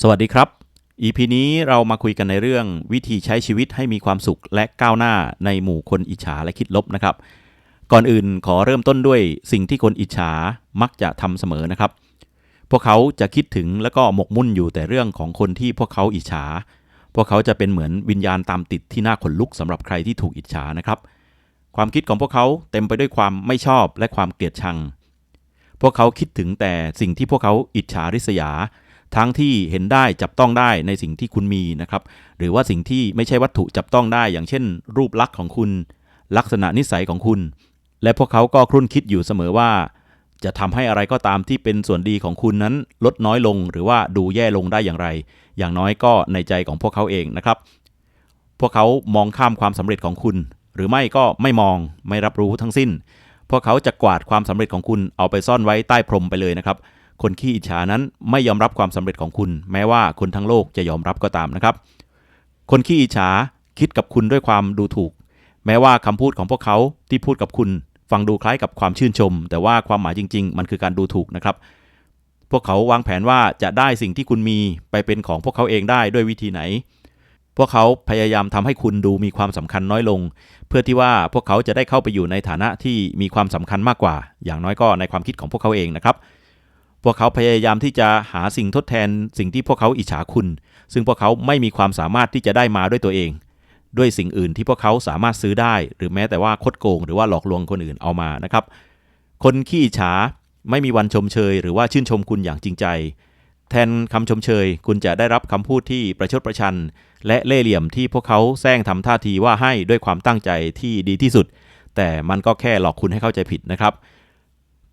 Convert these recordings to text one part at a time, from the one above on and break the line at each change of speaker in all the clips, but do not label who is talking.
สวัสดีครับ EP นี้เรามาคุยกันในเรื่องวิธีใช้ชีวิตให้มีความสุขและก้าวหน้าในหมู่คนอิจฉาและคิดลบนะครับ ก่อนอื่นขอเริ่มต้นด้วยสิ่งที่คนอิจฉามักจะทำเสมอนะครับ พวกเขาจะคิดถึงแล้วก็หมกมุ่นอยู่แต่เรื่องของคนที่พวกเขาอิจฉา พวกเขาจะเป็นเหมือนวิญญาณตามติดที่น่าขนลุกสำหรับใครที่ถูกอิจฉานะครับ ความคิดของพวกเขาเต็มไปด้วยความไม่ชอบและความเกลียดชัง พวกเขาคิดถึงแต่สิ่งที่พวกเขาอิจฉาริษยา ทั้งที่เห็นได้จับต้องได้ในสิ่งที่คุณมีนะครับ หรือว่าสิ่งที่ไม่ใช่วัตถุจับต้องได้ อย่างเช่น รูปลักษณ์ของคุณ ลักษณะนิสัยของคุณ และพวกเขาก็ครุ่นคิดอยู่เสมอว่า จะทำให้อะไรก็ตามที่เป็นส่วนดีของคุณนั้นลดน้อยลง หรือว่าดูแย่ลงได้อย่างไร อย่างน้อยก็ในใจของพวกเขาเองนะครับ พวกเขามองข้ามความสำเร็จของคุณ หรือไม่ก็ไม่มองไม่รับรู้ทั้งสิ้น พวกเขาจะกวาดความสำเร็จของคุณเอาไปซ่อนไว้ใต้พรมไปเลยนะครับ คนขี้อิจฉานั้นไม่ยอมรับความสำเร็จของคุณ แม้ว่าคนทั้งโลกจะยอมรับก็ตามนะครับ คนขี้อิจฉาคิดกับคุณด้วยความดูถูก แม้ว่าคำพูดของพวกเขาที่พูดกับคุณ ฟังดูคล้ายกับความชื่นชม แต่ว่าความหมายจริง ๆ มันคือการดูถูกนะครับ พวกเขาวางแผนว่าจะได้สิ่งที่คุณมีไปเป็นของพวกเขาเองได้ด้วยวิธีไหน พวกเขาพยายามทำให้คุณดูมีความสำคัญน้อยลง เพื่อที่ว่าพวกเขาจะได้เข้าไปอยู่ในฐานะที่มีความสำคัญมากกว่า อย่างน้อยก็ในความคิดของพวกเขาเองนะครับ พวกเขาพยายามที่จะหาสิ่งทดแทนสิ่งที่พวกเขาอิจฉาคุณ ซึ่งพวกเขาไม่มีความสามารถที่จะได้มาด้วยตัวเอง ด้วยสิ่งอื่นที่พวกเขาสามารถซื้อได้ หรือแม้แต่ว่าคดโกง หรือว่าหลอกลวงคนอื่นเอามานะครับ คนขี้อิจฉาไม่มีวันชมเชย หรือว่าชื่นชมคุณอย่างจริงใจ แทนคำชมเชย คุณจะได้รับคำพูดที่ประชดประชัน และเล่ห์เหลี่ยมที่พวกเขาแซงทำท่าทีว่าให้ด้วยความตั้งใจที่ดีที่สุด แต่มันก็แค่หลอกคุณให้เข้าใจผิดนะครับ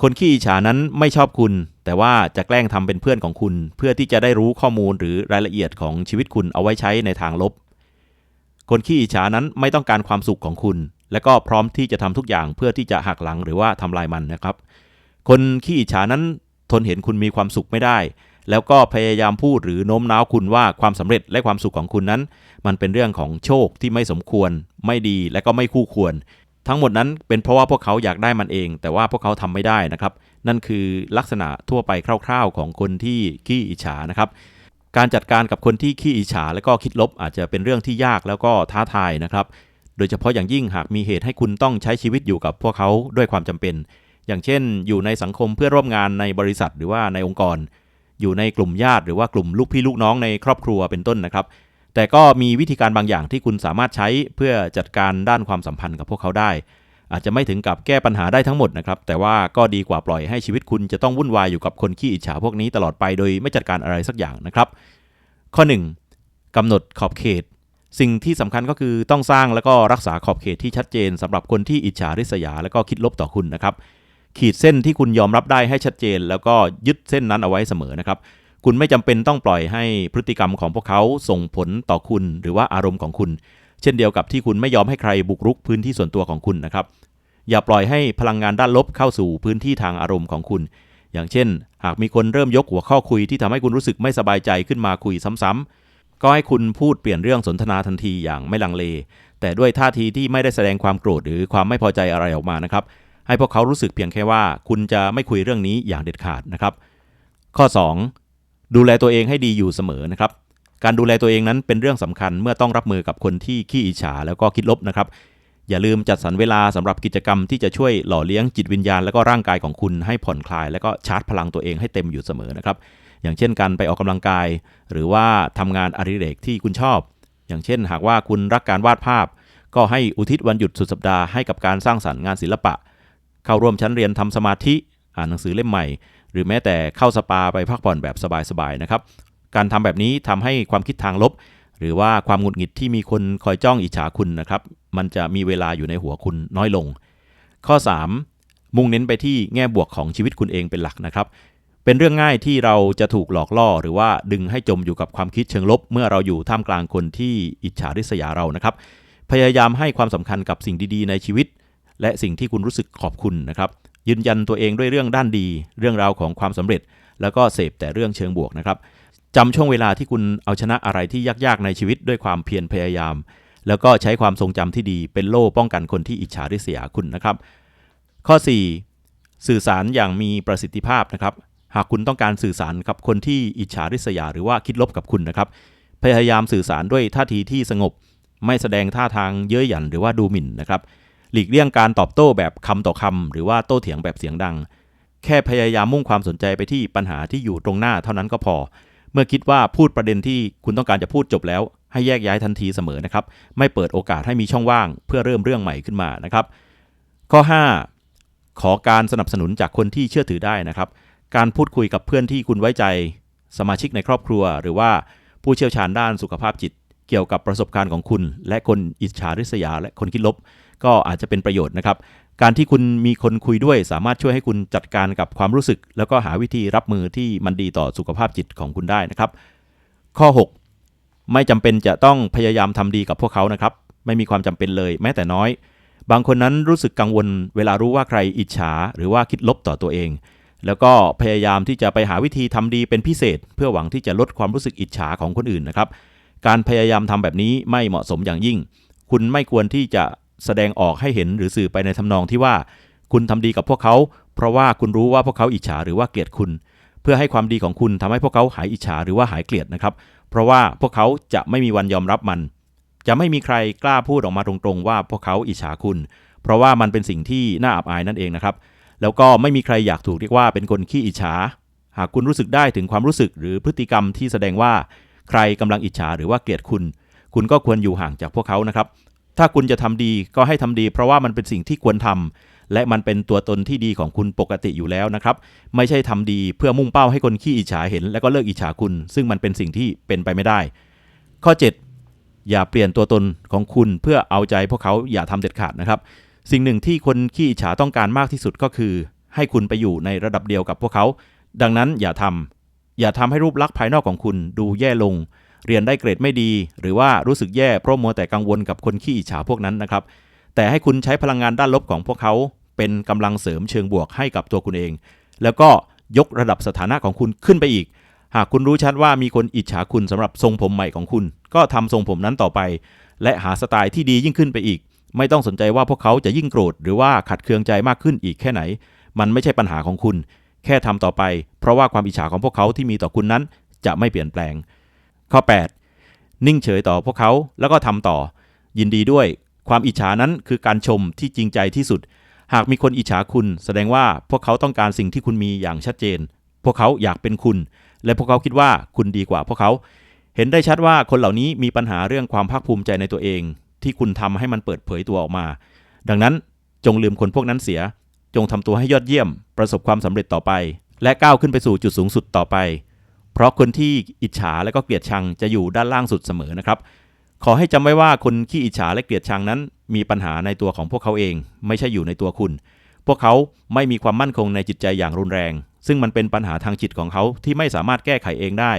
คนขี้อิจฉานั้นไม่ชอบคุณ แต่ว่าจะแกล้งทำเป็นเพื่อนของคุณ เพื่อที่จะได้รู้ข้อมูลหรือรายละเอียดของชีวิตคุณเอาไว้ใช้ในทางลบ คนขี้อิจฉานั้นไม่ต้องการความสุขของคุณ และก็พร้อมที่จะทำทุกอย่างเพื่อที่จะหักหลังหรือว่าทำลายมันนะครับ คนขี้อิจฉานั้นทนเห็นคุณมีความสุขไม่ได้ แล้วก็พยายามพูดหรือโน้มน้าวคุณว่าความสำเร็จและความสุขของคุณนั้น มันเป็นเรื่องของโชคที่ไม่สมควร ไม่ดีและก็ไม่คู่ควร ทั้งหมดนั้นเป็นเพราะว่าพวกเขาอยากได้มันเอง แต่ว่าพวกเขาทำไม่ได้นะครับ นั่นคือลักษณะทั่วไปคร่าวๆของคนที่ขี้อิจฉานะครับ การจัดการกับคนที่ขี้อิจฉาและก็คิดลบอาจจะเป็นเรื่องที่ยากแล้วก็ท้าทายนะครับ โดยเฉพาะอย่างยิ่งหากมีเหตุให้คุณต้องใช้ชีวิตอยู่กับพวกเขาด้วยความจำเป็น อย่างเช่น อยู่ในสังคมเพื่อร่วมงานในบริษัทหรือว่าในองค์กร อยู่ในกลุ่มญาติหรือว่ากลุ่มลูกพี่ลูกน้องในครอบครัวเป็นต้นนะครับ แต่ก็มีวิธีการบางอย่างที่คุณสามารถใช้เพื่อจัดการด้านความสัมพันธ์กับพวกเขาได้ อาจจะไม่ถึงกับแก้ปัญหาได้ทั้งหมดนะครับ แต่ว่าก็ดีกว่าปล่อยให้ชีวิตคุณจะต้องวุ่นวายอยู่กับคนขี้อิจฉาพวกนี้ตลอดไปโดยไม่จัดการอะไรสักอย่างนะครับ ข้อ 1. กำหนดขอบเขต สิ่งที่สำคัญก็คือต้องสร้างแล้วก็รักษาขอบเขตที่ชัดเจนสำหรับคนที่อิจฉาริษยา และก็คิดลบต่อคุณนะครับ ขีดเส้นที่คุณยอมรับได้ให้ชัดเจน แล้วก็ยึดเส้นนั้นเอาไว้เสมอนะครับ คุณไม่จำเป็นต้องปล่อยให้พฤติกรรมของพวกเขาส่งผลต่อคุณหรือว่าอารมณ์ของคุณ เช่นเดียวกับที่คุณไม่ยอมให้ใครบุกรุกพื้นที่ส่วนตัวของคุณนะครับ อย่าปล่อยให้พลังงานด้านลบเข้าสู่พื้นที่ทางอารมณ์ของคุณ อย่างเช่น หากมีคนเริ่มยกหัวข้อคุยที่ทำให้คุณรู้สึกไม่สบายใจขึ้นมาคุยซ้ำๆก็ให้คุณพูดเปลี่ยนเรื่องสนทนาทันทีอย่างไม่ลังเล แต่ด้วยท่าทีที่ไม่ได้แสดงความโกรธหรือความไม่พอใจอะไรออกมานะครับ ให้พวกเขารู้สึกเพียงแค่ว่า คุณจะไม่คุยเรื่องนี้อย่างเด็ดขาดนะครับ ข้อ 2. ดูแลตัวเองให้ดีอยู่เสมอนะครับ การดูแลตัวเองนั้นเป็นเรื่องสำคัญเมื่อต้องรับมือกับคนที่ขี้อิจฉาแล้วก็คิดลบนะครับ อย่าลืมจัดสรรเวลาสำหรับกิจกรรมที่จะช่วยหล่อเลี้ยงจิตวิญญาณ และก็ร่างกายของคุณให้ผ่อนคลาย และก็ชาร์จพลังตัวเองให้เต็มอยู่เสมอนะครับ อย่างเช่นการไปออกกำลังกาย หรือว่าทำงานอดิเรกที่คุณชอบ อย่างเช่น หากว่าคุณรักการวาดภาพ ก็ให้อุทิศวันหยุดสุดสัปดาห์ให้กับการสร้างสรรค์งานศิลปะ เข้าร่วมชั้นเรียนทำสมาธิ อ่านหนังสือเล่มใหม่ หรือแม้แต่เข้าสปาไปพักผ่อนแบบสบายๆนะครับ การทำแบบนี้ทำให้ความคิดทางลบ หรือว่าความหงุดหงิดที่มีคนคอยจ้องอิจฉาคุณนะครับ มันจะมีเวลาอยู่ในหัวคุณน้อยลง ข้อ 3. มุ่งเน้นไปที่แง่บวกของชีวิตคุณเองเป็นหลักนะครับ เป็นเรื่องง่ายที่เราจะถูกหลอกล่อ หรือว่าดึงให้จมอยู่กับความคิดเชิงลบ เมื่อเราอยู่ท่ามกลางคนที่อิจฉาริษยาเรานะครับ พยายามให้ความสำคัญกับสิ่งดีๆ ในชีวิต และสิ่งที่คุณรู้สึกขอบคุณนะครับ ยืนยันตัวเองด้วยเรื่องด้านดี เรื่องราวของความสำเร็จ แล้วก็เสพแต่เรื่องเชิงบวกนะครับจำช่วงเวลาที่คุณเอาชนะอะไรที่ยากๆในชีวิตด้วยความเพียรพยายาม แล้วก็ใช้ความทรงจำที่ดีเป็นโล่ป้องกันคนที่อิจฉาริษยาคุณนะครับ ข้อ 4. สื่อสารอย่างมีประสิทธิภาพนะครับ หากคุณต้องการสื่อสารกับคนที่อิจฉาริษยา หรือว่าคิดลบกับคุณนะครับ พยายามสื่อสารด้วยท่าทีที่สงบ ไม่แสดงท่าทางเย้ยหยันหรือว่าดูหมิ่นนะครับ หลีกเลี่ยงการตอบโต้แบบคำต่อคำหรือว่าโต้เถียงแบบเสียงดัง แค่พยายามมุ่งความสนใจไปที่ปัญหาที่อยู่ตรงหน้าเท่านั้นก็พอ เมื่อคิดว่าพูดประเด็นที่คุณต้องการจะพูดจบแล้ว ให้แยกย้ายทันทีเสมอนะครับ ไม่เปิดโอกาสให้มีช่องว่าง เพื่อเริ่มเรื่องใหม่ขึ้นมานะครับ ข้อ 5 ขอการสนับสนุนจากคนที่เชื่อถือได้นะครับ การพูดคุยกับเพื่อนที่คุณไว้ใจ สมาชิกในครอบครัว หรือว่าผู้เชี่ยวชาญด้านสุขภาพจิต เกี่ยวกับประสบการณ์ของคุณ และคนอิจฉาริษยาและคนคิดลบ ก็อาจจะเป็นประโยชน์นะครับ การที่คุณมีคนคุยด้วย สามารถช่วยให้คุณจัดการกับความรู้สึก แล้วก็หาวิธีรับมือที่มันดีต่อสุขภาพจิตของคุณได้นะครับ ข้อ 6 ไม่จำเป็นจะต้องพยายามทำดีกับพวกเขานะครับ ไม่มีความจำเป็นเลย แม้แต่น้อย บางคนนั้นรู้สึกกังวล เวลารู้ว่าใครอิจฉา หรือว่าคิดลบต่อตัวเอง แล้วก็พยายามที่จะไปหาวิธีทำดีเป็นพิเศษ เพื่อหวังที่จะลดความรู้สึกอิจฉาของคนอื่นนะครับ การพยายามทำแบบนี้ไม่เหมาะสมอย่างยิ่ง คุณไม่ควรที่จะ แสดงออกให้เห็นหรือสื่อไปในทำนองที่ว่า คุณทำดีกับพวกเขา เพราะว่าคุณรู้ว่าพวกเขาอิจฉาหรือว่าเกลียดคุณ เพื่อให้ความดีของคุณทำให้พวกเขาหายอิจฉาหรือว่าหายเกลียดนะครับ เพราะว่าพวกเขาจะไม่มีวันยอมรับมัน จะไม่มีใครกล้าพูดออกมาตรงๆ ว่าพวกเขาอิจฉาคุณ เพราะว่ามันเป็นสิ่งที่น่าอับอายนั่นเองนะครับแล้วก็ไม่มีใครอยากถูกเรียกว่าเป็นคนขี้อิจฉา หากคุณรู้สึกได้ถึงความรู้สึกหรือพฤติกรรมที่แสดงว่า ใครกำลังอิจฉาหรือว่าเกลียดคุณ คุณก็ควรอยู่ห่างจากพวกเขานะครับ ถ้าคุณจะทำดีก็ให้ทำดี เพราะว่ามันเป็นสิ่งที่ควรทำและมันเป็นตัวตนที่ดีของคุณปกติอยู่แล้วนะครับ ไม่ใช่ทำดีเพื่อมุ่งเป้าให้คนขี้อิจฉาเห็น แล้วก็เลิกอิจฉาคุณ ซึ่งมันเป็นสิ่งที่เป็นไปไม่ได้ ข้อ 7 อย่าเปลี่ยนตัวตนของคุณเพื่อเอาใจพวกเขาอย่าทำเด็ดขาดนะครับ สิ่งหนึ่งที่คนขี้อิจฉาต้องการมากที่สุดก็คือ ให้คุณไปอยู่ในระดับเดียวกับพวกเขา ดังนั้นอย่าทำอย่าทำให้รูปลักษณ์ภายนอกของคุณดูแย่ลง เรียนได้เกรดไม่ดี หรือว่ารู้สึกแย่เพราะมัวแต่กังวลกับคนขี้อิจฉาพวกนั้นนะครับ แต่ให้คุณใช้พลังงานด้านลบของพวกเขาเป็นกำลังเสริมเชิงบวกให้กับตัวคุณเอง แล้วก็ยกระดับสถานะของคุณขึ้นไปอีก หากคุณรู้ชัดว่ามีคนอิจฉาคุณสำหรับทรงผมใหม่ของคุณ ก็ทำทรงผมนั้นต่อไป และหาสไตล์ที่ดียิ่งขึ้นไปอีก ไม่ต้องสนใจว่าพวกเขาจะยิ่งโกรธหรือว่าขัดเคืองใจมากขึ้นอีกแค่ไหน มันไม่ใช่ปัญหาของคุณ แค่ทำต่อไป เพราะว่าความอิจฉาของพวกเขาที่มีต่อคุณนั้นจะไม่เปลี่ยนแปลง ข้อ 8 นิ่งเฉยต่อพวกเขาแล้วก็ทำต่อ ยินดีด้วย ความอิจฉานั้นคือการชมที่จริงใจที่สุด หากมีคนอิจฉาคุณ แสดงว่าพวกเขาต้องการสิ่งที่คุณมีอย่างชัดเจน พวกเขาอยากเป็นคุณ และพวกเขาคิดว่าคุณดีกว่าพวกเขา เห็นได้ชัดว่าคนเหล่านี้มีปัญหาเรื่องความภาคภูมิใจในตัวเอง ที่คุณทำให้มันเปิดเผยตัวออกมา ดังนั้นจงลืมคนพวกนั้นเสีย จงทำตัวให้ยอดเยี่ยม ประสบความสำเร็จต่อไป และก้าวขึ้นไปสู่จุดสูงสุดต่อไป เพราะคนที่อิจฉาและก็เกลียดชังจะอยู่ด้านล่างสุดเสมอนะครับ ขอให้จำไว้ว่าคนขี้อิจฉาและเกลียดชังนั้น มีปัญหาในตัวของพวกเขาเอง ไม่ใช่อยู่ในตัวคุณ พวกเขาไม่มีความมั่นคงในจิตใจอย่างรุนแรง ซึ่งมันเป็นปัญหาทางจิตของเขาที่ไม่สามารถแก้ไขเองได้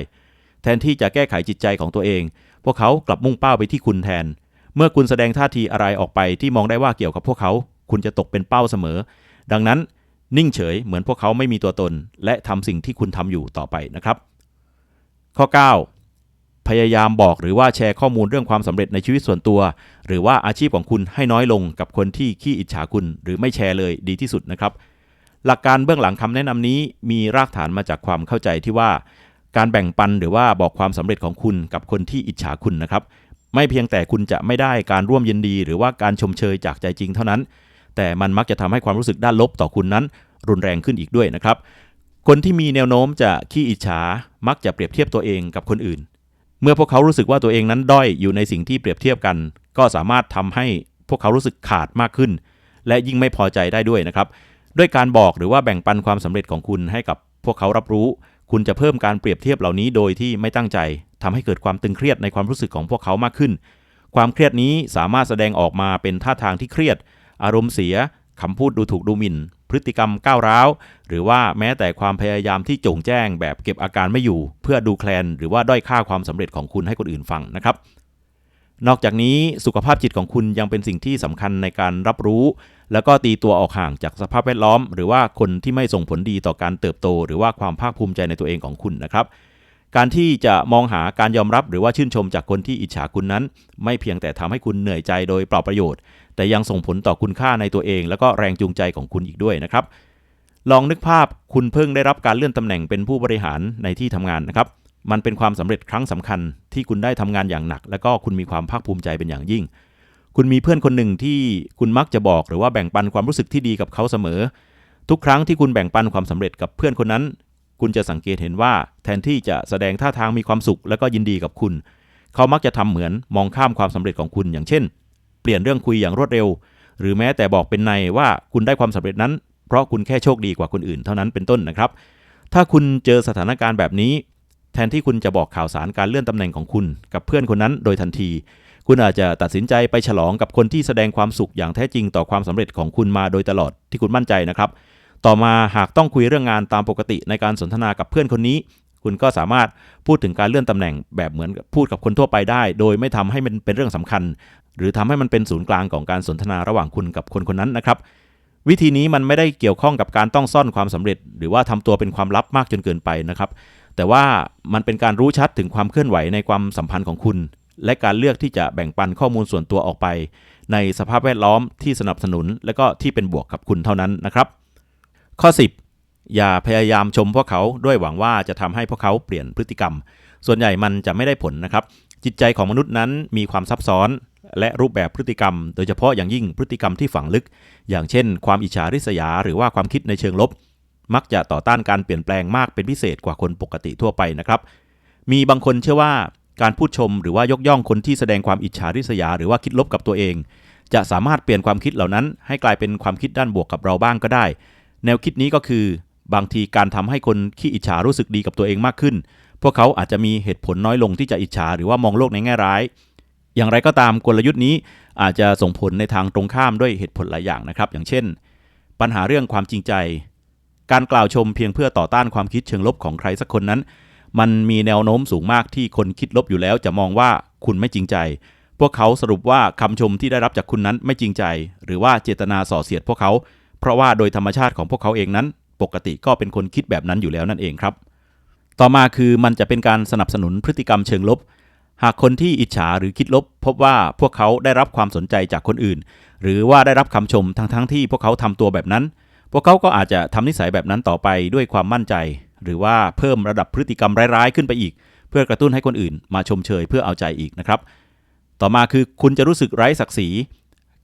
แทนที่จะแก้ไขจิตใจของตัวเอง พวกเขากลับมุ่งเป้าไปที่คุณแทน เมื่อคุณแสดงท่าทีอะไรออกไปที่มองได้ว่าเกี่ยวกับพวกเขา คุณจะตกเป็นเป้าเสมอ ดังนั้น นิ่งเฉยเหมือนพวกเขาไม่มีตัวตน และทำสิ่งที่คุณทำอยู่ต่อไปนะครับ ข้อ 9 พยายามบอกหรือว่าแชร์ข้อมูลเรื่องความสำเร็จในชีวิตส่วนตัว หรือว่าอาชีพของคุณให้น้อยลงกับคนที่ขี้อิจฉาคุณ หรือไม่แชร์เลยดีที่สุดนะครับ หลักการเบื้องหลังคำแนะนำนี้มีรากฐานมาจากความเข้าใจที่ว่า การแบ่งปันหรือว่าบอกความสำเร็จของคุณกับคนที่อิจฉาคุณนะครับไม่เพียงแต่คุณจะไม่ได้การร่วมยินดี หรือว่าการชมเชยจากใจจริงเท่านั้น แต่มันมักจะทำให้ความรู้สึกด้านลบต่อคุณนั้น รุนแรงขึ้นอีกด้วยนะครับ คนที่มีแนวโน้มจะขี้อิจฉามักจะเปรียบเทียบตัวเองกับคนอื่น เมื่อพวกเขารู้สึกว่าตัวเองนั้นด้อยอยู่ในสิ่งที่เปรียบเทียบกัน ก็สามารถทำให้พวกเขารู้สึกขาดมากขึ้น และยิ่งไม่พอใจได้ด้วยนะครับ ด้วยการบอกหรือว่าแบ่งปันความสำเร็จของคุณให้กับพวกเขารับรู้ คุณจะเพิ่มการเปรียบเทียบเหล่านี้โดยที่ไม่ตั้งใจทำให้เกิดความตึงเครียดในความรู้สึกของพวกเขามากขึ้น ความเครียดนี้สามารถแสดงออกมาเป็นท่าทางที่เครียด อารมณ์เสีย คำพูดดูถูกดูหมิ่น พฤติกรรมก้าวร้าว หรือว่าแม้แต่ความพยายามที่โจงแจ้งแบบเก็บอาการไม่อยู่ เพื่อดูแคลน หรือว่าด้อยค่าความสำเร็จของคุณให้คนอื่นฟังนะครับนอกจากนี้สุขภาพจิตของคุณยังเป็นสิ่งที่สำคัญในการรับรู้ แล้วก็ตีตัวออกห่างจากสภาพแวดล้อม หรือว่าคนที่ไม่ส่งผลดีต่อการเติบโต หรือว่าความภาคภูมิใจในตัวเองของคุณนะครับ การที่จะมองหาการยอมรับหรือว่าชื่นชมจากคนที่อิจฉาคุณนั้น ไม่เพียงแต่ทำให้คุณเหนื่อยใจโดยเปล่าประโยชน์ แต่ยังส่งผลต่อคุณค่าในตัวเอง แล้วก็แรงจูงใจของคุณอีกด้วยนะครับ ลองนึกภาพคุณเพิ่งได้รับการเลื่อนตำแหน่งเป็นผู้บริหารในที่ทำงานนะครับ มันเป็นความสำเร็จครั้งสำคัญ ที่คุณได้ทำงานอย่างหนัก แล้วก็คุณมีความภาคภูมิใจเป็นอย่างยิ่ง คุณมีเพื่อนคนหนึ่งที่คุณมักจะบอกหรือว่าแบ่งปันความรู้สึกที่ดีกับเขาเสมอ ทุกครั้งที่คุณแบ่งปันความสำเร็จกับเพื่อนคนนั้น คุณจะสังเกตเห็นว่าแทนที่จะแสดงท่าทางมีความสุข และก็ยินดีกับคุณ เขามักจะทำเหมือนมองข้ามความสำเร็จของคุณอย่างเช่น เปลี่ยนเรื่องคุยอย่างรวดเร็ว หรือแม้แต่บอกเป็นในว่าคุณได้ความสำเร็จนั้น เพราะคุณแค่โชคดีกว่าคนอื่นเท่านั้นเป็นต้นนะครับ ถ้าคุณเจอสถานการณ์แบบนี้ แทนที่คุณจะบอกข่าวสารการเลื่อนตำแหน่งของคุณ กับเพื่อนคนนั้นโดยทันที คุณอาจจะตัดสินใจไปฉลองกับคนที่แสดงความสุขอย่างแท้จริงต่อความสำเร็จของคุณมาโดยตลอดที่คุณมั่นใจนะครับ ต่อมาหากต้องคุยเรื่องงานตามปกติในการสนทนากับเพื่อนคนนี้ คุณก็สามารถพูดถึงการเลื่อนตำแหน่งแบบเหมือนพูดกับคนทั่วไปได้ โดยไม่ทำให้มันเป็นเรื่องสำคัญ หรือทำให้มันเป็นศูนย์กลางของการสนทนาระหว่างคุณกับคนคนนั้นนะครับ วิธีนี้มันไม่ได้เกี่ยวข้องกับการต้องซ่อนความสำเร็จ หรือว่าทำตัวเป็นความลับมากจนเกินไปนะครับ แต่ว่ามันเป็นการรู้ชัดถึงความเคลื่อนไหวในความสัมพันธ์ของคุณ และการเลือกที่จะแบ่งปันข้อมูลส่วนตัวออกไป ในสภาพแวดล้อมที่สนับสนุน และก็ที่เป็นบวกกับคุณเท่านั้นนะครับ ข้อ 10 อย่าพยายามชมพวกเขาด้วยหวังว่าจะทำให้พวกเขาเปลี่ยนพฤติกรรม ส่วนใหญ่มันจะไม่ได้ผลนะครับ จิตใจของมนุษย์นั้นมีความซับซ้อนและรูปแบบพฤติกรรม โดยเฉพาะอย่างยิ่งพฤติกรรมที่ฝังลึก อย่างเช่น ความอิจฉาริษยา หรือว่าความคิดในเชิงลบ มักจะต่อต้านการเปลี่ยนแปลงมากเป็นพิเศษกว่าคนปกติทั่วไปนะครับ มีบางคนเชื่อว่าการพูดชมหรือว่ายกย่องคนที่แสดงความอิจฉาริษยา หรือว่าคิดลบกับตัวเอง จะสามารถเปลี่ยนความคิดเหล่านั้น ให้กลายเป็นความคิดด้านบวกกับเราบ้างก็ได้ แนวคิดนี้ก็คือบางทีการทำให้คนขี้อิจฉารู้สึกดีกับตัวเองมากขึ้น พวกเขาอาจจะมีเหตุผลน้อยลงที่จะอิจฉาหรือว่ามองโลกในแง่ร้าย อย่างไรก็ตามกลยุทธ์นี้อาจจะส่งผลในทางตรงข้ามด้วยเหตุผลหลายอย่างนะครับ อย่างเช่น ปัญหาเรื่องความจริงใจ การกล่าวชมเพียงเพื่อต่อต้านความคิดเชิงลบของใครสักคนนั้น มันมีแนวโน้มสูงมากที่คนคิดลบอยู่แล้ว จะมองว่าคุณไม่จริงใจ พวกเขาสรุปว่าคำชมที่ได้รับจากคุณนั้นไม่จริงใจ หรือว่าเจตนาส่อเสียดพวกเขา เพราะว่าโดยธรรมชาติของพวกเขาเองนั้น ปกติก็เป็นคนคิดแบบนั้นอยู่แล้วนั่นเองครับ ต่อมาคือมันจะเป็นการสนับสนุนพฤติกรรมเชิงลบ หากคนที่อิจฉาหรือคิดลบ พบว่าพวกเขาได้รับความสนใจจากคนอื่น หรือว่าได้รับคำชมทั้งๆทที่พวกเขาทำตัวแบบนั้น พวกเขาก็อาจจะทำนิสัยแบบนั้นต่อไปด้วยความมั่นใจ หรือว่าเพิ่มระดับพฤติกรรมร้ายๆ ขึ้นไปอีก เพื่อกระตุ้นให้คนอื่น มาชมเชยเพื่อเอาใจอีกนะครับ ต่อมาคือคุณจะรู้สึกไร้ศักดิ์ศรี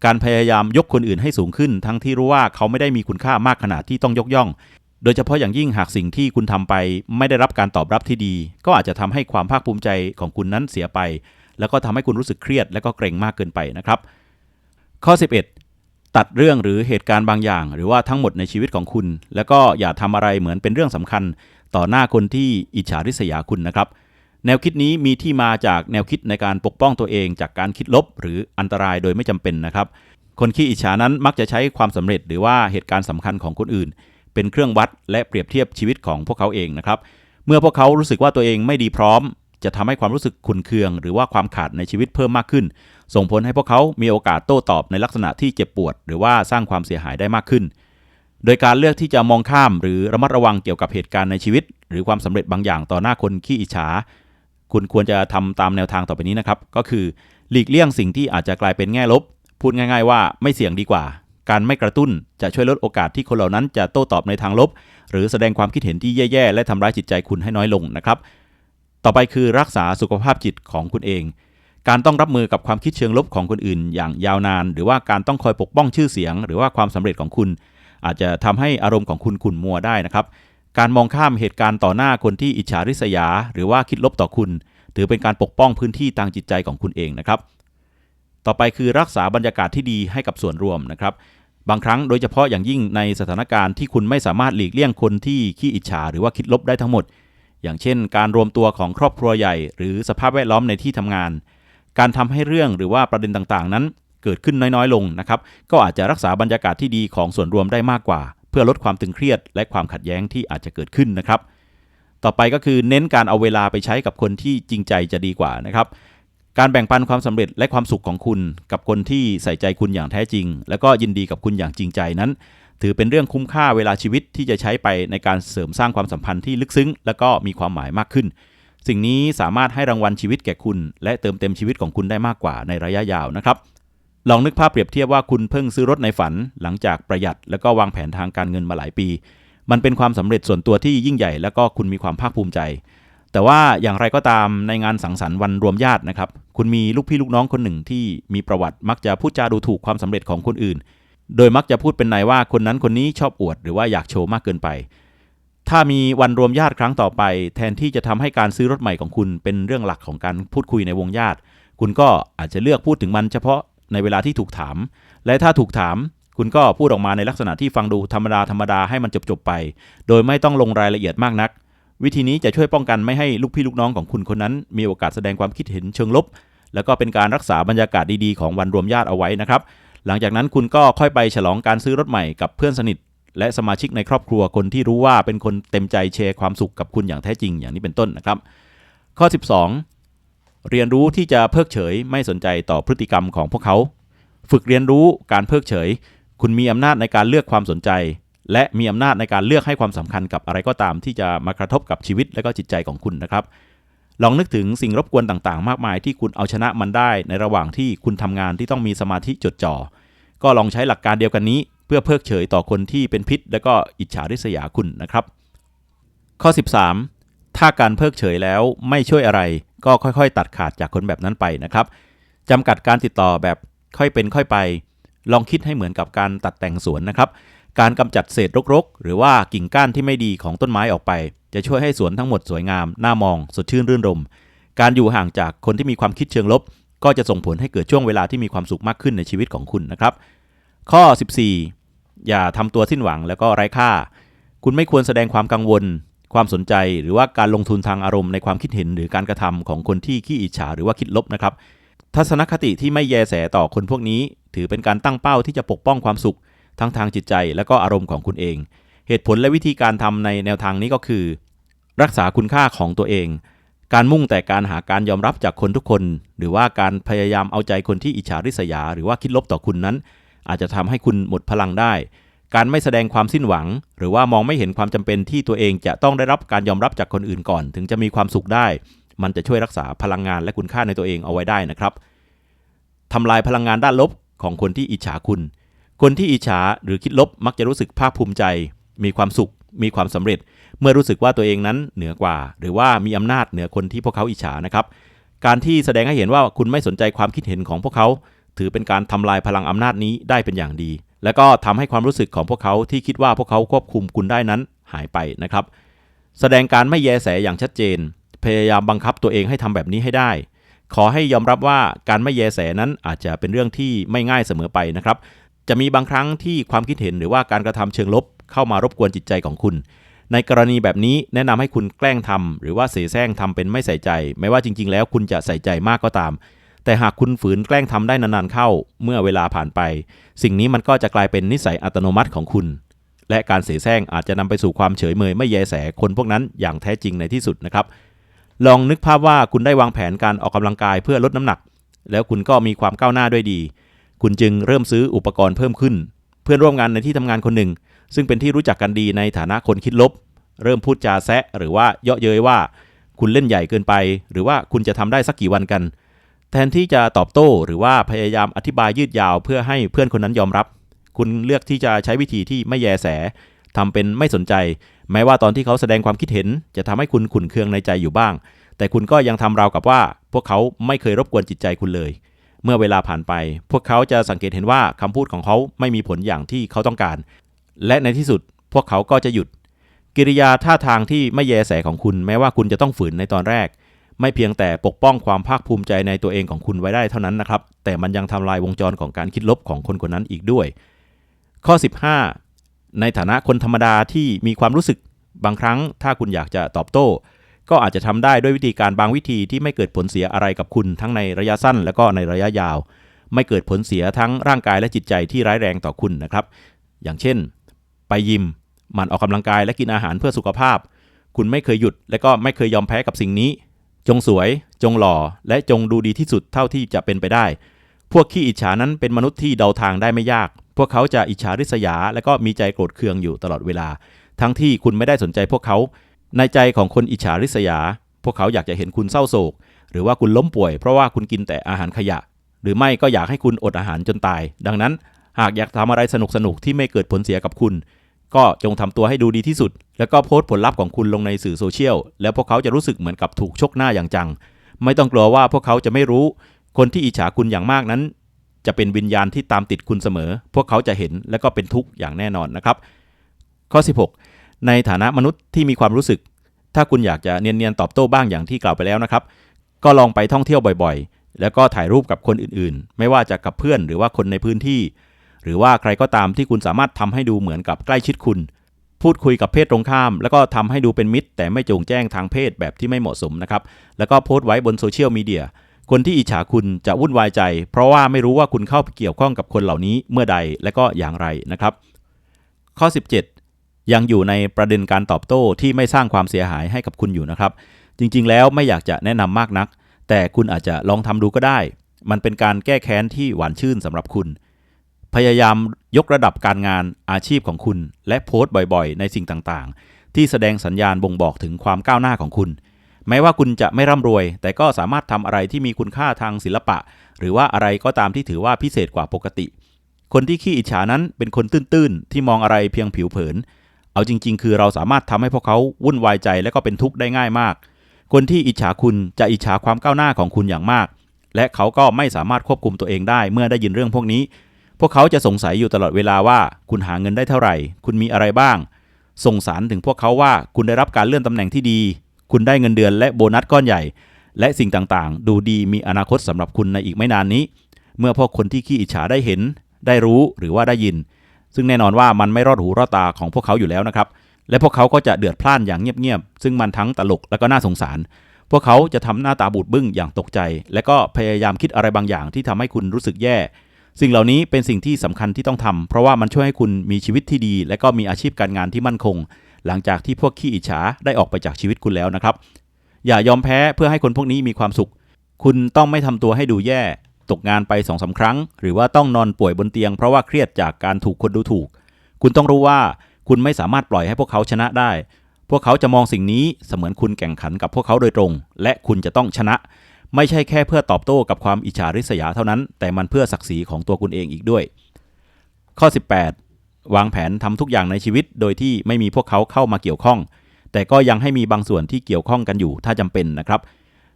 การพยายามยกคนอื่นให้สูงขึ้น ทั้งที่รู้ว่าเขาไม่ได้มีคุณค่ามากขนาดที่ต้องยกย่อง โดยเฉพาะอย่างยิ่งหากสิ่งที่คุณทำไป ไม่ได้รับการตอบรับที่ดี ก็อาจจะทำให้ความภาคภูมิใจของคุณนั้นเสียไป แล้วก็ทำให้คุณรู้สึกเครียด และก็เกรงมากเกินไปนะครับ ข้อ 11 ตัดเรื่องหรือเหตุการณ์บางอย่าง หรือว่าทั้งหมดในชีวิตของคุณ แล้วก็อย่าทำอะไรเหมือนเป็นเรื่องสำคัญ ต่อหน้าคนที่อิจฉาริษยาคุณนะครับ แนวคิดนี้มีที่มาจากแนวคิดในการปกป้องตัวเอง จากการคิดลบ หรืออันตรายโดยไม่จำเป็นนะครับ คนขี้อิจฉานั้นมักจะใช้ความสำเร็จหรือว่าเหตุการณ์สำคัญของคนอื่น เป็นเครื่องวัดและเปรียบเทียบชีวิตของพวกเขาเองนะครับ เมื่อพวกเขารู้สึกว่าตัวเองไม่ดีพร้อม จะทำให้ความรู้สึกขุนเคือง หรือว่าความขาดในชีวิตเพิ่มมากขึ้น ส่งผลให้พวกเขามีโอกาสโต้ตอบในลักษณะที่เจ็บปวด หรือว่าสร้างความเสียหายได้มากขึ้น โดยการเลือกที่จะมองข้าม หรือระมัดระวังเกี่ยวกับเหตุการณ์ในชีวิต หรือความสำเร็จบางอย่างต่อหน้าคนขี้อิจฉา คุณควรจะทำตามแนวทางต่อไปนี้นะครับ ก็คือหลีกเลี่ยงสิ่งที่อาจจะกลายเป็นแง่ลบ พูดง่าย ๆ ว่าไม่เสี่ยงดีกว่า การไม่กระตุ้นจะช่วยลดโอกาสที่คนเหล่านั้นจะโต้ตอบในทางลบ หรือแสดงความคิดเห็นที่แย่ๆ และทำร้ายจิตใจคุณให้น้อยลงนะครับ ต่อไปคือรักษาสุขภาพจิตของคุณเอง การต้องรับมือกับความคิดเชิงลบของคนอื่น อย่างยาวนาน หรือว่าการต้องคอยปกป้องชื่อเสียง หรือว่าความสำเร็จของคุณ อาจจะทำให้อารมณ์ของคุณขุ่นมัวได้นะครับ การมองข้ามเหตุการณ์ต่อหน้าคนที่อิจฉาริษยา หรือว่าคิดลบต่อคุณ ถือเป็นการปกป้องพื้นที่ทางจิตใจของคุณเองนะครับ ต่อไปคือรักษาบรรยากาศที่ดีให้กับส่วนรวมนะครับ บางครั้งโดยเฉพาะอย่างยิ่งในสถานการณ์ที่คุณไม่สามารถหลีกเลี่ยงคนที่ขี้อิจฉาหรือว่าคิดลบได้ทั้งหมด อย่างเช่น การรวมตัวของครอบครัวใหญ่ หรือสภาพแวดล้อมในที่ทำงาน การทำให้เรื่องหรือว่าประเด็นต่างๆ นั้น เกิดขึ้นน้อยๆ ลงนะครับ ก็อาจจะรักษาบรรยากาศที่ดีของส่วนรวมได้มากกว่า เพื่อลดความตึงเครียด และความขัดแย้งที่อาจจะเกิดขึ้นนะครับ ต่อไปก็คือเน้นการเอาเวลาไปใช้กับคนที่จริงใจจะดีกว่านะครับ การแบ่งปันความสำเร็จและความสุขของคุณ กับคนที่ใส่ใจคุณอย่างแท้จริง แล้วก็ยินดีกับคุณอย่างจริงใจนั้น ถือเป็นเรื่องคุ้มค่าเวลาชีวิตที่จะใช้ไปในการเสริมสร้างความสัมพันธ์ที่ลึกซึ้ง และก็มีความหมายมากขึ้น สิ่งนี้สามารถให้รางวัลชีวิตแก่คุณ และเติมเต็มชีวิตของคุณได้มากกว่าในระยะยาวนะครับ ลองนึกภาพเปรียบเทียบว่าคุณเพิ่งซื้อรถในฝัน หลังจากประหยัดแล้วก็วางแผนทางการเงินมาหลายปี มันเป็นความสำเร็จส่วนตัวที่ยิ่งใหญ่ แล้วก็คุณมีความภาคภูมิใจ แต่ว่าอย่างไรก็ตามในงานสังสรรค์วันรวมญาตินะครับ คุณมีลูกพี่ลูกน้องคนหนึ่งที่มีประวัติมักจะพูดจาดูถูกความสำเร็จของคนอื่น โดยมักจะพูดเป็นในว่าคนนั้นคนนี้ชอบอวด หรือว่าอยากโชว์มากเกินไป ถ้ามีวันรวมญาติครั้งต่อไป แทนที่จะทำให้การซื้อรถใหม่ของคุณเป็นเรื่องหลักของการพูดคุยในวงญาติคุณก็อาจจะเลือกพูดถึงมันเฉพาะ ในเวลาที่ถูกถาม และถ้าถูกถาม คุณก็พูดออกมาในลักษณะที่ฟังดูธรรมดาธรรมดาให้มันจบๆไป โดยไม่ต้องลงรายละเอียดมากนัก วิธีนี้จะช่วยป้องกันไม่ให้ลูกพี่ลูกน้องของคุณคนนั้น มีโอกาสแสดงความคิดเห็นเชิงลบ แล้วก็เป็นการรักษาบรรยากาศดีๆของวันรวมญาติเอาไว้นะครับหลังจากนั้นคุณก็ค่อยไปฉลองการซื้อรถใหม่กับเพื่อนสนิท และสมาชิกในครอบครัวคนที่รู้ว่าเป็นคนเต็มใจแชร์ความสุขกับคุณอย่างแท้จริงอย่างนี้เป็นต้นนะครับ ข้อ 12 เรียนรู้ที่จะเพิกเฉยไม่สนใจต่อพฤติกรรมของพวกเขา ฝึกเรียนรู้การเพิกเฉย คุณมีอำนาจในการเลือกความสนใจ และมีอำนาจในการเลือกให้ความสำคัญกับอะไรก็ตาม ที่จะมากระทบกับชีวิตและก็จิตใจของคุณนะครับ ลองนึกถึงสิ่งรบกวนต่างๆ มากมายที่คุณเอาชนะมันได้ ในระหว่างที่คุณทำงานที่ต้องมีสมาธิจดจ่อ ก็ลองใช้หลักการเดียวกันนี้ เพื่อเพิกเฉยต่อคนที่เป็นพิษ และก็อิจฉาริษยาคุณนะครับ ข้อ 13 ถ้าการเพิกเฉยแล้วไม่ช่วยอะไร ก็ค่อยๆ ตัดขาดจากคนแบบนั้นไปนะครับจำกัดการติดต่อแบบค่อยเป็นค่อยไป ลองคิดให้เหมือนกับการตัดแต่งสวนนะครับ การกำจัดเศษรกๆ หรือว่ากิ่งก้านที่ไม่ดีของต้นไม้ออกไป จะช่วยให้สวนทั้งหมดสวยงาม น่ามอง สดชื่นรื่นรม การอยู่ห่างจากคนที่มีความคิดเชิงลบ ก็จะส่งผลให้เกิดช่วงเวลาที่มีความสุขมากขึ้นในชีวิตของคุณนะครับ ข้อ 14 อย่าทำตัวสิ้นหวังแล้วก็ไร้ค่า คุณไม่ควรแสดงความกังวล ความสนใจหรือว่าการลงทุนทางอารมณ์ในความคิดเห็นหรือการกระทำของคนที่ขี้อิจฉาหรือว่าคิดลบนะครับ ทัศนคติที่ไม่แยแสต่อคนพวกนี้ ถือเป็นการตั้งเป้าที่จะปกป้องความสุข ทั้งทางจิตใจและก็อารมณ์ของคุณเอง เหตุผลและวิธีการทำในแนวทางนี้ก็คือ รักษาคุณค่าของตัวเอง การมุ่งแต่การหาการยอมรับจากคนทุกคน หรือว่าการพยายามเอาใจคนที่อิจฉาริษยา หรือว่าคิดลบต่อคุณนั้น อาจจะทำให้คุณหมดพลังได้ การไม่แสดงความสิ้นหวัง หรือว่ามองไม่เห็นความจำเป็นที่ตัวเองจะต้องได้รับการยอมรับจากคนอื่นก่อน ถึงจะมีความสุขได้ มันจะช่วยรักษาพลังงานและคุณค่าในตัวเองเอาไว้ได้นะครับทำลายพลังงานด้านลบของคนที่อิจฉาคุณ คนที่อิจฉาหรือคิดลบมักจะรู้สึกภาคภูมิใจ มีความสุข มีความสำเร็จ เมื่อรู้สึกว่าตัวเองนั้นเหนือกว่า หรือว่ามีอำนาจเหนือคนที่พวกเขาอิจฉานะครับ การที่แสดงให้เห็นว่าคุณไม่สนใจความคิดเห็นของพวกเขา ถือเป็นการทำลายพลังอำนาจนี้ได้เป็นอย่างดี และก็ทำให้ความรู้สึกของพวกเขาที่คิดว่าพวกเขาควบคุมคุณได้นั้นหายไปนะครับ แสดงการไม่แยแสอย่างชัดเจน พยายามบังคับตัวเองให้ทำแบบนี้ให้ได้ ขอให้ยอมรับว่าการไม่แยแสนั้นอาจจะเป็นเรื่องที่ไม่ง่ายเสมอไปนะครับ จะมีบางครั้งที่ความคิดเห็นหรือว่าการกระทำเชิงลบ เข้ามารบกวนจิตใจของคุณ ในกรณีแบบนี้แนะนำให้คุณแกล้งทำหรือว่าเสแสร้งทำเป็นไม่ใส่ใจ ไม่ว่าจริง ๆ แล้วคุณจะใส่ใจมากก็ตาม แต่หากคุณฝืนแกล้งทำได้นานๆเข้า เมื่อเวลาผ่านไป สิ่งนี้มันก็จะกลายเป็นนิสัยอัตโนมัติของคุณ และการเสแสร้งอาจจะนำไปสู่ความเฉยเมยไม่แยแสคนพวกนั้นอย่างแท้จริงในที่สุดนะครับ ลองนึกภาพว่าคุณได้วางแผนการออกกำลังกายเพื่อลดน้ำหนัก แล้วคุณก็มีความก้าวหน้าด้วยดี คุณจึงเริ่มซื้ออุปกรณ์เพิ่มขึ้น เพื่อนร่วมงานในที่ทำงานคนหนึ่ง ซึ่งเป็นที่รู้จักกันดีในฐานะคนคิดลบ เริ่มพูดจาแซะหรือว่าเยาะเย้ยว่า คุณเล่นใหญ่เกินไป หรือว่าคุณจะทำได้สักกี่วันกัน แทนที่จะตอบโต้หรือว่าพยายามอธิบายยืดยาวเพื่อให้เพื่อนคนนั้นยอมรับ คุณเลือกที่จะใช้วิธีที่ไม่แยแสทำเป็นไม่สนใจ แม้ว่าตอนที่เขาแสดงความคิดเห็น จะทำให้คุณขุนเคืองในใจอยู่บ้าง แต่คุณก็ยังทำราวกับว่า พวกเขาไม่เคยรบกวนจิตใจคุณเลย เมื่อเวลาผ่านไป พวกเขาจะสังเกตเห็นว่าคำพูดของเขาไม่มีผลอย่างที่เขาต้องการ และในที่สุด พวกเขาก็จะหยุด กิริยาท่าทางที่ไม่แยแสของคุณ แม้ว่าคุณจะต้องฝืนในตอนแรก ไม่เพียงแต่ปกป้องความภาคภูมิใจในตัวเองของคุณไว้ได้เท่านั้นนะครับ แต่มันยังทำลายวงจรของการคิดลบของคนคนนั้นอีกด้วย ข้อ 15 ในฐานะคนธรรมดาที่มีความรู้สึกบางครั้ง ถ้าคุณอยากจะตอบโต้ ก็อาจจะทำได้ด้วยวิธีการบางวิธีที่ไม่เกิดผลเสียอะไรกับคุณทั้งในระยะสั้น และก็ในระยะยาว ไม่เกิดผลเสียทั้งร่างกายและจิตใจที่ร้ายแรงต่อคุณนะครับ อย่างเช่น ไปยิมหมั่นออกกำลังกายและกินอาหารเพื่อสุขภาพ คุณไม่เคยหยุด และก็ไม่เคยยอมแพ้กับสิ่งนี้ จงสวย จงหล่อ และจงดูดีที่สุดเท่าที่จะเป็นไปได้ พวกขี้อิจฉานั้นเป็นมนุษย์ที่เดาทางได้ไม่ยาก พวกเขาจะอิจฉาริษยา และก็มีใจโกรธเคืองอยู่ตลอดเวลา ทั้งที่คุณไม่ได้สนใจพวกเขา ในใจของคนอิจฉาริษยา พวกเขาอยากจะเห็นคุณเศร้าโศก หรือว่าคุณล้มป่วยเพราะว่าคุณกินแต่อาหารขยะ หรือไม่ก็อยากให้คุณอดอาหารจนตาย ดังนั้น หากอยากทำอะไรสนุกๆที่ไม่เกิดผลเสียกับคุณ ก็จงทำตัวให้ดูดีที่สุด แล้วก็โพสต์ผลลัพธ์ของคุณลงในสื่อโซเชียล แล้วพวกเขาจะรู้สึกเหมือนกับถูกชกหน้าอย่างจัง ไม่ต้องกลัวว่าพวกเขาจะไม่รู้ คนที่อิจฉาคุณอย่างมากนั้น จะเป็นวิญญาณที่ตามติดคุณเสมอ พวกเขาจะเห็นและก็เป็นทุกข์อย่างแน่นอนนะครับ ข้อ 16 ในฐานะมนุษย์ที่มีความรู้สึก ถ้าคุณอยากจะเนียนๆตอบโต้บ้างอย่างที่กล่าวไปแล้วนะครับ ก็ลองไปท่องเที่ยวบ่อยๆ แล้วก็ถ่ายรูปกับคนอื่นๆ ไม่ว่าจะกับเพื่อนหรือว่าคนในพื้นที่ หรือว่าใครก็ตามที่คุณสามารถทำให้ดูเหมือนกับใกล้ชิดคุณ พูดคุยกับเพศตรงข้าม แล้วก็ทำให้ดูเป็นมิตร แต่ไม่จงแจ้งทางเพศแบบที่ไม่เหมาะสมนะครับแล้วก็โพสต์ไว้บนโซเชียลมีเดียคนที่อิจฉาคุณจะวุ่นวายใจ เพราะว่าไม่รู้ว่าคุณเข้าไปเกี่ยวข้องกับคนเหล่านี้เมื่อใดและก็อย่างไรนะครับ ข้อ 17 ยังอยู่ในประเด็นการตอบโต้ที่ไม่สร้างความเสียหายให้กับคุณอยู่นะครับ จริงๆ แล้วไม่อยากจะแนะนำมากนัก แต่คุณอาจจะลองทำดูก็ได้ มันเป็นการแก้แค้นที่หวานชื่นสำหรับคุณ พยายามยกระดับการงานอาชีพของคุณ และโพสต์บ่อยๆ ในสิ่งต่างๆ ที่แสดงสัญญาณบ่งบอกถึงความก้าวหน้าของคุณ แม้ว่าคุณจะไม่ร่ำรวย แต่ก็สามารถทำอะไรที่มีคุณค่าทางศิลปะ หรือว่าอะไรก็ตามที่ถือว่าพิเศษกว่าปกติ คนที่ขี้อิจฉานั้นเป็นคนตื้นๆ ที่มองอะไรเพียงผิวเผิน เอาจริง ๆ คือเราสามารถทำให้พวกเขาวุ่นวายใจและก็เป็นทุกข์ได้ง่ายมาก คนที่อิจฉาคุณจะอิจฉาความก้าวหน้าของคุณอย่างมาก และเขาก็ไม่สามารถควบคุมตัวเองได้เมื่อได้ยินเรื่องพวกนี้ พวกเขาจะสงสัยอยู่ตลอดเวลาว่าคุณหาเงินได้เท่าไหร่ คุณมีอะไรบ้าง ส่งสารถึงพวกเขาว่าคุณได้รับการเลื่อนตำแหน่งที่ดี คุณได้เงินเดือนและโบนัสก้อนใหญ่ และสิ่งต่างๆ ดูดีมีอนาคตสำหรับคุณในอีกไม่นานนี้ เมื่อพวกคนที่ขี้อิจฉาได้เห็น ได้รู้หรือว่าได้ยิน ซึ่งแน่นอนว่ามันไม่รอดหูรอดตาของพวกเขาอยู่แล้วนะครับ และพวกเขาก็จะเดือดพล่านอย่างเงียบๆซึ่งมันทั้งตลกและก็น่าสงสารพวกเขาจะทำหน้าตาบูดบึ้งอย่างตกใจ และก็พยายามคิดอะไรบางอย่างที่ทำให้คุณรู้สึกแย่ สิ่งเหล่านี้เป็นสิ่งที่สำคัญที่ต้องทำเพราะว่ามันช่วยให้คุณมีชีวิตที่ดี และก็มีอาชีพการงานที่มั่นคง หลังจากที่พวกขี้อิจฉาได้ออกไปจากชีวิตคุณแล้วนะครับ อย่ายอมแพ้เพื่อให้คนพวกนี้มีความสุข คุณต้องไม่ทำตัวให้ดูแย่ ตกงานไปสองสาครั้ง หรือว่าต้องนอนป่วยบนเตียง เพราะว่าเครียดจากการถูกคนดูถูก คุณต้องรู้ว่าคุณไม่สามารถปล่อยให้พวกเขาชนะได้ พวกเขาจะมองสิ่งนี้เสมือนคุณแข่งขันกับพวกเขาโดยตรง และคุณจะต้องชนะ ไม่ใช่แค่เพื่อตอบโต้กับความอิจฉาริษยาเท่านั้น แต่มันเพื่อศักดิ์ศรีของตัวคุณเองอีกด้วย ข้อ 18 วางแผนทำทุกอย่างในชีวิต โดยที่ไม่มีพวกเขาเข้ามาเกี่ยวข้อง แต่ก็ยังให้มีบางส่วนที่เกี่ยวข้องกันอยู่ถ้าจำเป็นนะครับ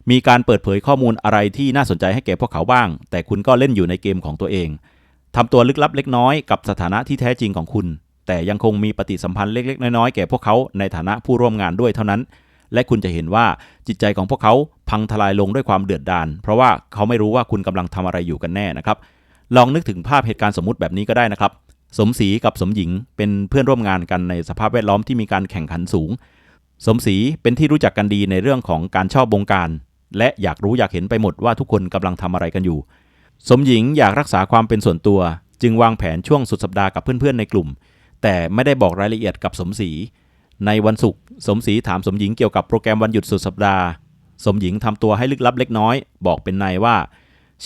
มีการเปิดเผยข้อมูลอะไรที่น่าสนใจให้แก่พวกเขาบ้าง แต่คุณก็เล่นอยู่ในเกมของตัวเองทำตัวลึกลับเล็กน้อยกับสถานะที่แท้จริงของคุณ แต่ยังคงมีปฏิสัมพันธ์เล็ก ๆ น้อยๆแก่พวกเขาในฐานะผู้ร่วมงานด้วยเท่านั้น และคุณจะเห็นว่าจิตใจของพวกเขาพังทลายลงด้วยความเดือดดาลเพราะว่าเขาไม่รู้ว่าคุณกำลังทำอะไรอยู่กันแน่นะครับ ลองนึกถึงภาพเหตุการณ์สมมุติแบบนี้ก็ได้นะครับ สมศรีกับสมหญิงเป็นเพื่อนร่วมงานกันในสภาพแวดล้อมที่มีการแข่งขันสูง สมศรีเป็นที่รู้จักกันดีในเรื่องของการชอบบงการ และอยากรู้อยากเห็นไปหมดว่าทุกคนกำลังทำอะไรกันอยู่ สมหญิงอยากรักษาความเป็นส่วนตัว จึงวางแผนช่วงสุดสัปดาห์กับเพื่อนๆในกลุ่ม แต่ไม่ได้บอกรายละเอียดกับสมศรี ในวันศุกร์สมศรีถามสมหญิงเกี่ยวกับโปรแกรมวันหยุดสุดสัปดาห์ สมหญิงทำตัวให้ลึกลับเล็กน้อย บอกเป็นนายว่า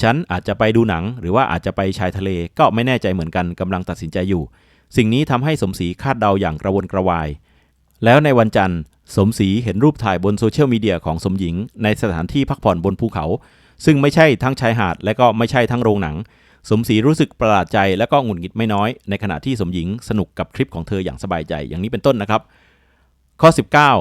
ฉันอาจจะไปดูหนัง หรือว่าอาจจะไปชายทะเลก็ไม่แน่ใจเหมือนกันกำลังตัดสินใจอยู่ สิ่งนี้ทำให้สมศรีคาดเดาอย่างกระวนกระวาย แล้วในวันจันทร์สมศรีเห็นรูปถ่ายบนโซเชียลมีเดียของสมหญิง ในสถานที่พักผ่อนบนภูเขา ซึ่งไม่ใช่ทั้งชายหาด และก็ไม่ใช่ทั้งโรงหนัง สมศรีรู้สึกประหลาดใจและก็หงุดหงิดไม่น้อย ในขณะที่สมหญิงสนุกกับคลิปของเธออย่างสบายใจอย่างนี้เป็นต้นนะครับ ข้อ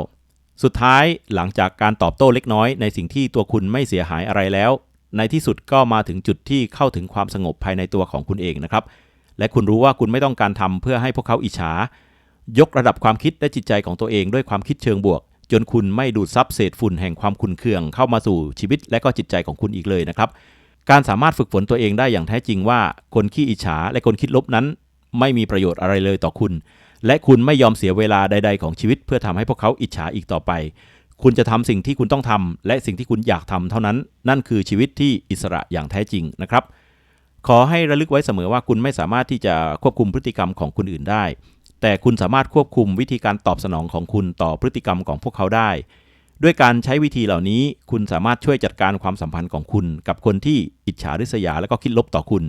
19 สุดท้ายหลังจากการตอบโต้เล็กน้อยในสิ่งที่ตัวคุณไม่เสียหายอะไรแล้ว ในที่สุดก็มาถึงจุดที่เข้าถึงความสงบภายในตัวของคุณเองนะครับ และคุณรู้ว่าคุณไม่ต้องการทำเพื่อให้พวกเขาอิจฉา ยกระดับความคิดและจิตใจของตัวเองด้วยความคิดเชิงบวก จนคุณไม่ดูดซับเศษฝุ่นแห่งความขุนเคืองเข้ามาสู่ชีวิตและก็จิตใจของคุณอีกเลยนะครับ การสามารถฝึกฝนตัวเองได้อย่างแท้จริงว่า คนขี้อิจฉาและคนคิดลบนั้น ไม่มีประโยชน์อะไรเลยต่อคุณ และคุณไม่ยอมเสียเวลาใด ๆ ของชีวิต เพื่อทำให้พวกเขาอิจฉาอีกต่อไป คุณจะทำสิ่งที่คุณต้องทำและสิ่งที่คุณอยากทำเท่านั้น นั่นคือชีวิตที่อิสระอย่างแท้จริงนะครับ ขอให้ระลึกไว้เสมอว่าคุณไม่สามารถที่จะควบคุมพฤติกรรมของคนอื่นได้ แต่คุณสามารถควบคุมวิธีการตอบสนองของคุณต่อพฤติกรรมของพวกเขาได้ ด้วยการใช้วิธีเหล่านี้ คุณสามารถช่วยจัดการความสัมพันธ์ของคุณ กับคนที่อิจฉาริษยาและก็คิดลบต่อคุณ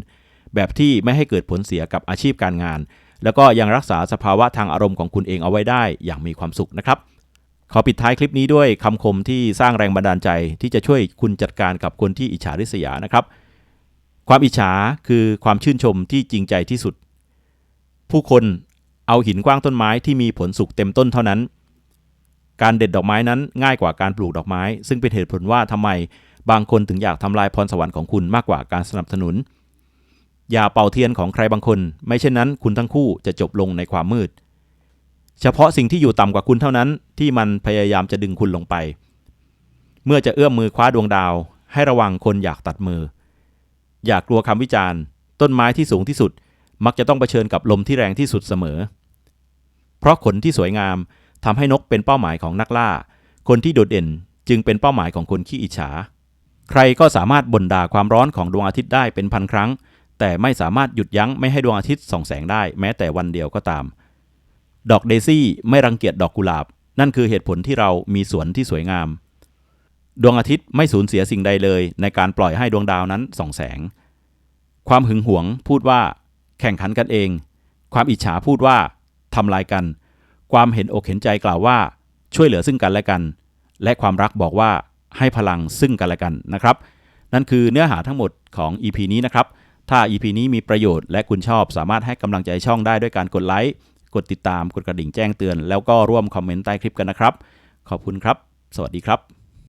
แบบที่ไม่ให้เกิดผลเสียกับอาชีพการงาน แล้วก็ยังรักษาสภาวะทางอารมณ์ของคุณเองเอาไว้ได้อย่างมีความสุขนะครับ ขอปิดท้ายคลิปนี้ด้วยคำคมที่สร้างแรงบันดาลใจที่จะช่วยคุณจัดการกับคนที่อิจฉาริษยานะครับ ความอิจฉาคือความชื่นชมที่จริงใจที่สุด ผู้คนเอาหินกว้างต้นไม้ที่มีผลสุกเต็มต้นเท่านั้น การเด็ดดอกไม้นั้นง่ายกว่าการปลูกดอกไม้ ซึ่งเป็นเหตุผลว่าทำไมบางคนถึงอยากทำลายพรสวรรค์ของคุณมากกว่าการสนับสนุน อย่าเป่าเทียนของใครบางคน ไม่เช่นนั้นคุณทั้งคู่จะจบลงในความมืด เฉพาะสิ่งที่อยู่ต่ำกว่าคุณเท่านั้นที่มันพยายามจะดึงคุณลงไป เมื่อจะเอื้อมมือคว้าดวงดาว ให้ระวังคนอยากตัดมือ อย่ากลัวคำวิจารณ์ ต้นไม้ที่สูงที่สุด มักจะต้องเผชิญกับลมที่แรงที่สุดเสมอ เพราะขนที่สวยงามทำให้นกเป็นเป้าหมายของนักล่า คนที่โดดเด่นจึงเป็นเป้าหมายของคนขี้อิจฉา ใครก็สามารถบ่นด่าความร้อนของดวงอาทิตย์ได้เป็นพันครั้ง แต่ไม่สามารถหยุดยั้งไม่ให้ดวงอาทิตย์ส่องแสงได้แม้แต่วันเดียวก็ตาม ดอกเดซี่ไม่รังเกียจดอกกุหลาบ นั่นคือเหตุผลที่เรามีสวนที่สวยงาม ดวงอาทิตย์ไม่สูญเสียสิ่งใดเลย ในการปล่อยให้ดวงดาวนั้นส่องแสง ความหึงหวงพูดว่า แข่งขันกันเอง ความอิจฉาพูดว่าทำลายกัน ความเห็นอกเห็นใจกล่าวว่า ช่วยเหลือซึ่งกันและกัน และความรักบอกว่าให้พลังซึ่งกันและกันนะครับ นั่นคือเนื้อหาทั้งหมดของ EP นี้นะครับ ถ้า EP นี้มีประโยชน์และคุณชอบสามารถให้กำลังใจช่องได้ด้วยการกดไลค์ กดติดตาม กดกระดิ่งแจ้งเตือน แล้วก็ร่วมคอมเมนต์ใต้คลิปกันนะครับ ขอบคุณครับ สวัสดีครับ